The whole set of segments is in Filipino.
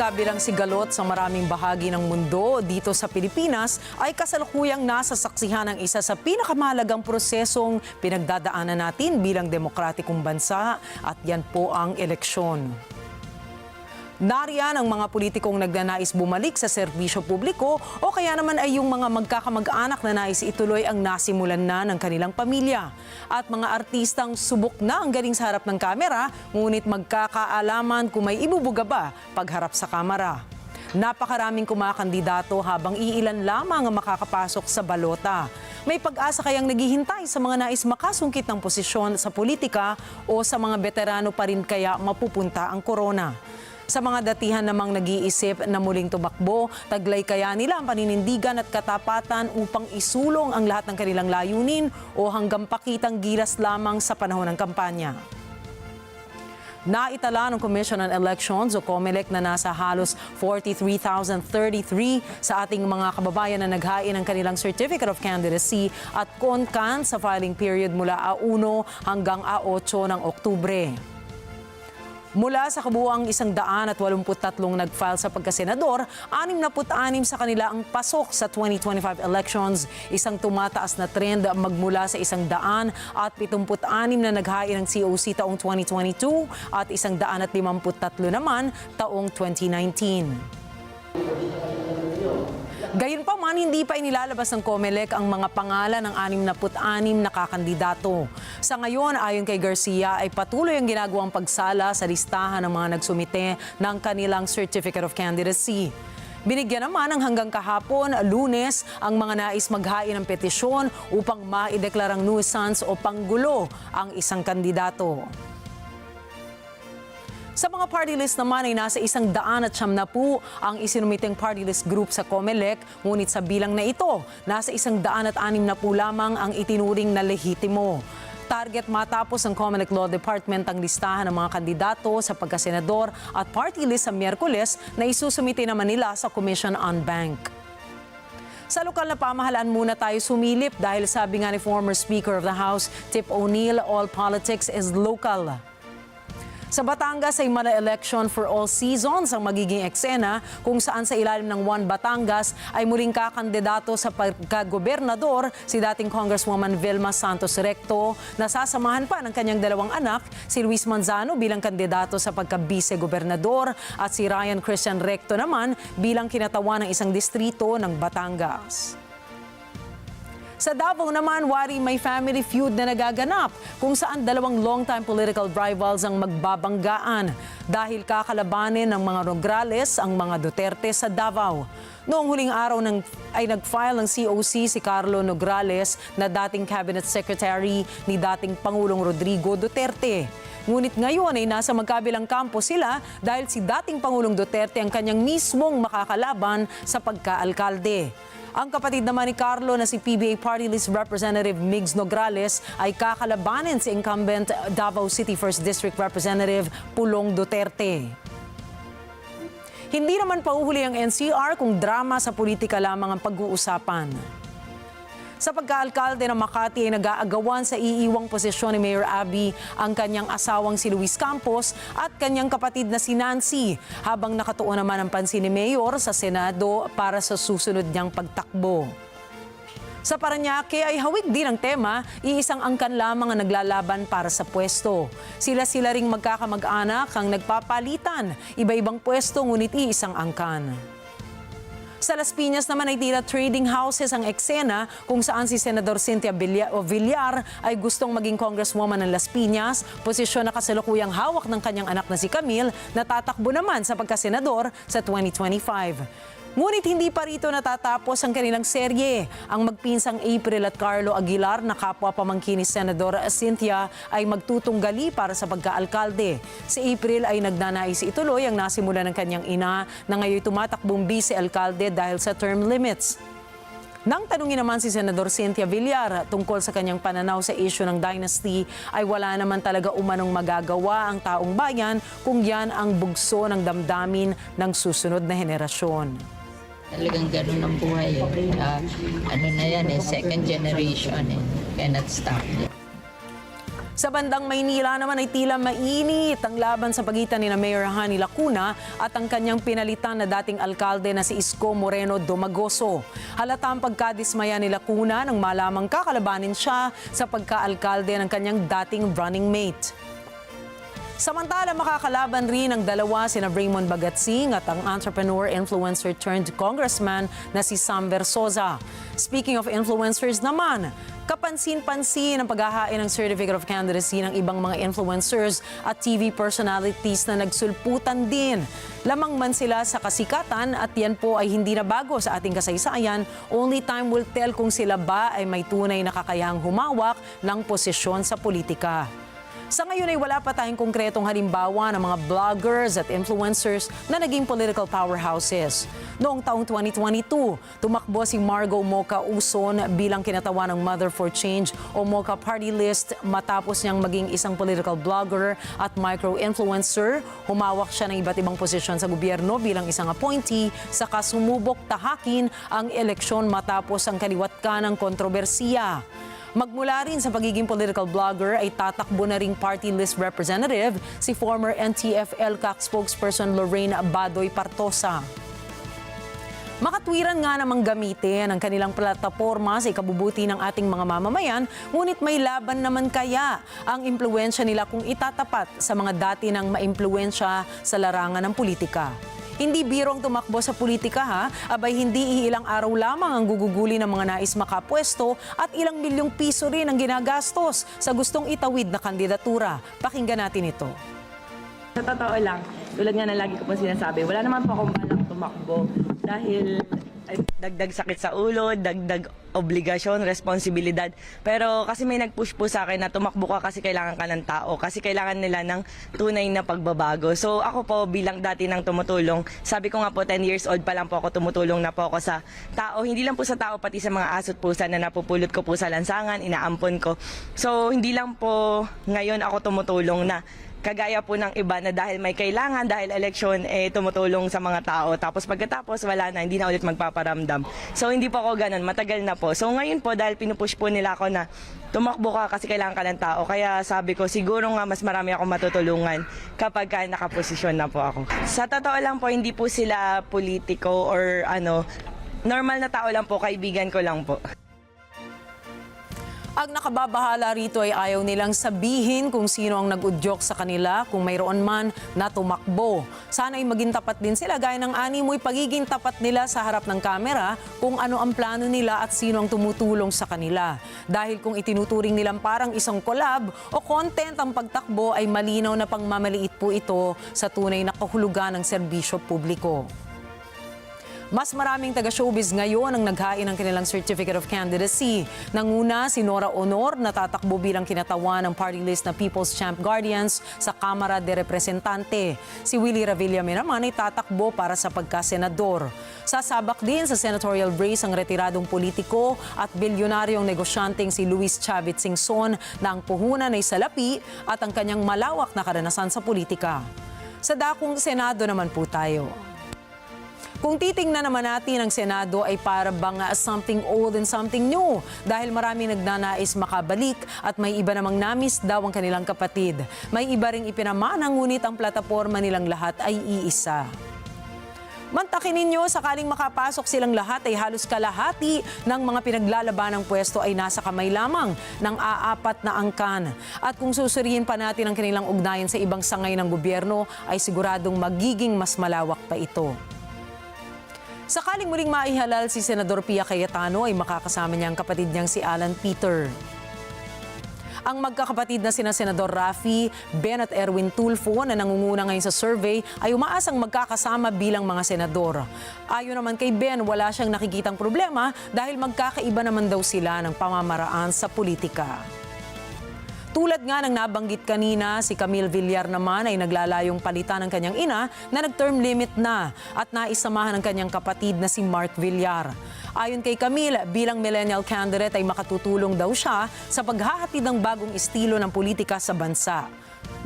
Kabilang si Galot sa maraming bahagi ng mundo dito sa Pilipinas ay kasalukuyang nasa saksihan ng isa sa pinakamahalagang prosesong pinagdadaanan natin bilang demokratikong bansa at yan po ang eleksyon. Nariyan ang mga politikong nagnanais bumalik sa serbisyo publiko o kaya naman ay yung mga magkakamag-anak na nais ituloy ang nasimulan na ng kanilang pamilya. At mga artistang subok na ang galing sa harap ng kamera, ngunit magkakaalaman kung may ibubuga ba pagharap sa kamera. Napakaraming kumakandidato habang iilan lamang ang makakapasok sa balota. May pag-asa kayang naghihintay sa mga nais makasungkit ng posisyon sa politika o sa mga veterano pa rin kaya mapupunta ang korona. Sa mga datihan namang nag-iisip na muling tumakbo, taglay kaya nila ang paninindigan at katapatan upang isulong ang lahat ng kanilang layunin o hanggang pakitang gilas lamang sa panahon ng kampanya. Naitala ng Commission on Elections o COMELEC na nasa halos 43,033 sa ating mga kababayan na naghain ng kanilang Certificate of Candidacy at CONCAN sa filing period mula A1 hanggang A8 ng Oktubre. Mula sa kabuuang isang daan at 83 nag-file sa pagkasenador, 66 sa kanila ang pasok sa 2025 elections. Isang tumataas na trend magmula sa isang daan at 76 na naghain ng COC taong 2022 at isang daan at 53 naman taong 2019. Hindi pa inilalabas ng COMELEC ang mga pangalan ng 66 na kakandidato. Sa ngayon, ayon kay Garcia, ay patuloy ang ginagawang pagsala sa listahan ng mga nagsumite ng kanilang Certificate of Candidacy. Binigyan naman ng hanggang kahapon, lunes, ang mga nais maghain ng petisyon upang maideklarang nuisance o panggulo ang isang kandidato. Sa mga party list naman ay nasa isang daan at siyam na po ang isinumiteng party list group sa COMELEC. Ngunit sa bilang na ito, nasa isang daan at anim na po lamang ang itinuring na lehitimo. Target matapos ng COMELEC Law Department ang listahan ng mga kandidato sa pagkasenador at party list sa Miyerkules na isusumite naman nila sa Commission on Bank. Sa lokal na pamahalaan muna tayo sumilip dahil sabi nga ni former Speaker of the House, Tip O'Neill, all politics is local. Sa Batangas ay mala election for all seasons ang magiging eksena kung saan sa ilalim ng One Batangas ay muling kakandidato sa pagkagobernador si dating Congresswoman Vilma Santos Recto na sasamahan pa ng kanyang dalawang anak si Luis Manzano bilang kandidato sa pagka-vice-gobernador at si Ryan Christian Recto naman bilang kinatawan ng isang distrito ng Batangas. Sa Davao naman, wari may family feud na nagaganap kung saan dalawang long-time political rivals ang magbabanggaan dahil kakalabanin ng mga Nograles ang mga Duterte sa Davao. Noong huling araw ng, ay nag-file ng COC si Carlo Nograles na dating cabinet secretary ni dating Pangulong Rodrigo Duterte. Ngunit ngayon ay nasa magkabilang kampo sila dahil si dating Pangulong Duterte ang kanyang mismong makakalaban sa pagkaalkalde. Ang kapatid naman ni Carlo na si PBA Party List Representative Migs Nograles ay kakalabanin si incumbent Davao City 1st District Representative Pulong Duterte. Hindi naman pauhuli ang NCR kung drama sa politika lamang ang pag-uusapan. Sa pagkaalkalde ng Makati ay nag-aagawan sa iiwang posisyon ni Mayor Abby ang kanyang asawang si Luis Campos at kanyang kapatid na si Nancy habang nakatuon naman ang pansin ni Mayor sa Senado para sa susunod niyang pagtakbo. Sa Paranaque ay hawig din ang tema, iisang angkan lamang ang naglalaban para sa pwesto. Sila-sila ring magkakamag-anak ang nagpapalitan, iba-ibang pwesto ngunit iisang angkan. Sa Las Piñas naman ay tila trading houses ang eksena kung saan si Senador Cynthia Villar, ay gustong maging congresswoman ng Las Piñas, posisyon na kasalukuyang hawak ng kanyang anak na si Camille na tatakbo naman sa pagkasenador sa 2025. Ngunit hindi pa rito natatapos ang kanilang serye. Ang magpinsang April at Carlo Aguilar na kapwa pamangkin ni Senador Cynthia ay magtutunggali para sa pagkaalkalde. Si April ay nagnanais ituloy ang nasimula ng kanyang ina na ngayon tumatakbong vice-alkalde dahil sa term limits. Nang tanungin naman si Senador Cynthia Villar tungkol sa kanyang pananaw sa issue ng dynasty ay wala naman talaga umanong magagawa ang taong bayan kung yan ang bugso ng damdamin ng susunod na henerasyon. Talagang ganun ang buhay. Eh. Ah, ano na yan eh, second generation eh. Cannot stop it. Sa bandang Maynila naman ay tila mainit ang laban sa pagitan ni na Mayor Hani Lacuna at ang kanyang pinalitan na dating alkalde na si Isko Moreno Domagoso. Halata ang pagkadismaya ni Lacuna nang malamang kakalabanin siya sa pagkaalkalde ng kanyang dating running mate. Samantala, makakalaban rin ang dalawa sina Raymond Bagatsing at ang entrepreneur, influencer turned congressman na si Sam Versosa. Speaking of influencers naman, kapansin-pansin ang paghahain ng Certificate of Candidacy ng ibang mga influencers at TV personalities na nagsulputan din. Lamang man sila sa kasikatan at yan po ay hindi na bago sa ating kasaysayan. Only time will tell kung sila ba ay may tunay na kakayahang humawak ng posisyon sa politika. Sa ngayon ay wala pa tayong konkretong halimbawa ng mga vloggers at influencers na naging political powerhouses. Noong taong 2022, tumakbo si Margo Mocha Uson bilang kinatawa ng Mother for Change o Mocha Party List matapos niyang maging isang political blogger at micro-influencer. Humawak siya ng iba't ibang posisyon sa gobyerno bilang isang appointee saka sumubok tahakin ang eleksyon matapos ang kaliwat ka ng kontrobersiya. Magmula rin sa pagiging political blogger ay tatakbo na ring party list representative si former NTF-ELCAC spokesperson Lorraine Badoy Partosa. Makatwiran nga namang gamitin ang kanilang plataforma sa ikabubuti ng ating mga mamamayan, ngunit may laban naman kaya ang impluensya nila kung itatapat sa mga dati ng maimpluensya sa larangan ng politika. Hindi birong tumakbo sa politika ha, abay hindi ilang araw lamang ang guguguli ng mga nais makapwesto at ilang milyong piso rin ang ginagastos sa gustong itawid na kandidatura. Pakinggan natin ito. Sa totoo lang, tulad nga na lagi ko po sinasabi, wala naman po akong balak tumakbo dahil dagdag sakit sa ulo, dagdag obligasyon, responsibilidad. Pero kasi may nag-push po sa akin na tumakbo ka kasi kailangan ka ng tao, kasi kailangan nila ng tunay na pagbabago. So ako po bilang dati nang tumutulong, sabi ko nga po 10 years old pa lang po ako tumutulong na po ako sa tao, hindi lang po sa tao pati sa mga asot pusa na napupulot ko po sa lansangan, inaampon ko. So hindi lang po ngayon ako tumutulong na kagaya po ng iba na dahil may kailangan, dahil eleksyon, eh, tumutulong sa mga tao. Tapos pagkatapos, wala na, hindi na ulit magpaparamdam. So, hindi po ako ganun, matagal na po. So, ngayon po, dahil pinupush po nila ako na tumakbo ka kasi kailangan ka ng tao. Kaya sabi ko, siguro nga mas marami akong matutulungan kapag ka nakaposisyon na po ako. Sa totoo lang po, hindi po sila politiko or ano, normal na tao lang po, kaibigan ko lang po. Ang nakababahala rito ay ayaw nilang sabihin kung sino ang nag-udyok sa kanila kung mayroon man na tumakbo. Sana ay maging tapat din sila gaya ng animoy pagiging tapat nila sa harap ng kamera kung ano ang plano nila at sino ang tumutulong sa kanila. Dahil kung itinuturing nilang parang isang collab o content ang pagtakbo ay malinaw na pangmamaliit po ito sa tunay na kahulugan ng serbisyo publiko. Mas maraming taga-showbiz ngayon ang naghain ng kanilang Certificate of Candidacy. Nanguna si Nora Honor na tatakbo bilang kinatawan ng party list na People's Champ Guardians sa Kamara de Representante. Si Willie Revillame naman ay tatakbo para sa pagkasenador. Sasabak din sa senatorial race ang retiradong politiko at bilyonaryong negosyanteng si Luis Chavit Singson na ang puhunan ay salapi at ang kanyang malawak na karanasan sa politika. Sa dakong Senado naman po tayo. Kung titingnan naman natin ang Senado ay para bang uh, something old and something new dahil marami nagnanais makabalik at may iba namang namis daw ang kanilang kapatid. May iba ring ipinamana ngunit ang plataforma nilang lahat ay iisa. Mantakin ninyo, sakaling makapasok silang lahat ay halos kalahati ng mga pinaglalaban ng pwesto ay nasa kamay lamang ng aapat na angkan. At kung susuriin pa natin ang kanilang ugnayan sa ibang sangay ng gobyerno, ay siguradong magiging mas malawak pa ito. Sakaling muling maihalal si Senador Pia Cayetano ay makakasama niya ang kapatid niyang si Alan Peter. Ang magkakapatid na sina Senador Rafi, Ben at Erwin Tulfo na nangunguna ngayon sa survey ay umaasang magkakasama bilang mga senador. Ayon naman kay Ben, wala siyang nakikitang problema dahil magkakaiba naman daw sila ng pamamaraan sa politika. Tulad nga ng nabanggit kanina, si Camille Villar naman ay naglalayong palitan ng kanyang ina na nag-term limit na at naisamahan ng kanyang kapatid na si Mark Villar. Ayon kay Camille, bilang millennial candidate ay makatutulong daw siya sa paghahatid ng bagong estilo ng politika sa bansa.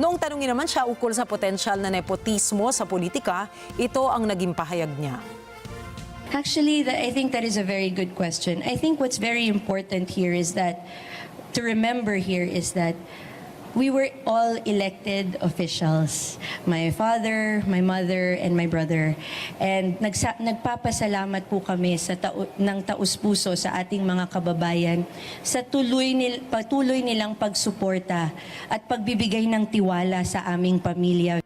Noong tanungin naman siya ukol sa potensyal na nepotismo sa politika, ito ang naging pahayag niya. Actually, I think that is a very good question. I think what's very important here is that to remember here is that we were all elected officials. My father, my mother, and my brother. And nagsa- nagpapasalamat po kami sa tau- ng taus-puso sa ating mga kababayan sa tuloy nil- patuloy nilang pagsuporta at pagbibigay ng tiwala sa aming pamilya.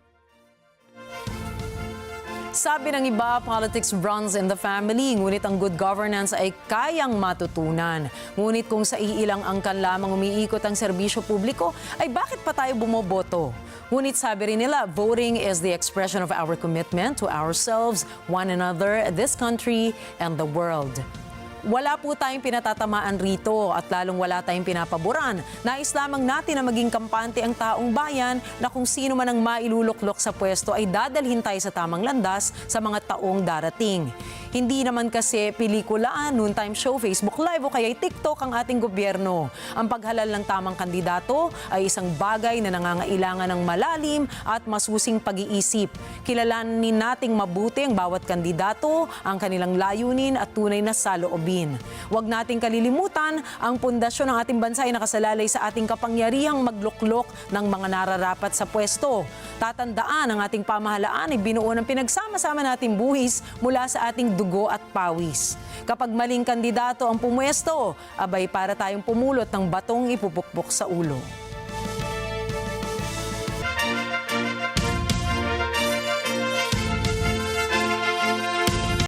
Sabi ng iba, politics runs in the family, ngunit ang good governance ay kayang matutunan. Ngunit kung sa iilang angkan lamang umiikot ang serbisyo publiko, ay bakit pa tayo bumoboto? Ngunit sabi rin nila, voting is the expression of our commitment to ourselves, one another, this country, and the world. Wala po tayong pinatatamaan rito at lalong wala tayong pinapaboran. Nais lamang natin na maging kampante ang taong bayan na kung sino man ang mailuluklok sa pwesto ay dadalhin tayo sa tamang landas sa mga taong darating. Hindi naman kasi pelikula, noontime show, Facebook Live o kaya TikTok ang ating gobyerno. Ang paghalal ng tamang kandidato ay isang bagay na nangangailangan ng malalim at masusing pag-iisip. Kilalanin nating mabuti ang bawat kandidato, ang kanilang layunin at tunay na saloobin. Huwag nating kalilimutan, ang pundasyon ng ating bansa ay nakasalalay sa ating kapangyarihang magluklok ng mga nararapat sa pwesto. Tatandaan ang ating pamahalaan ay binuo ng pinagsama-sama nating buhis mula sa ating dugo at pawis. Kapag maling kandidato ang pumwesto, abay para tayong pumulot ng batong ipupukpok sa ulo.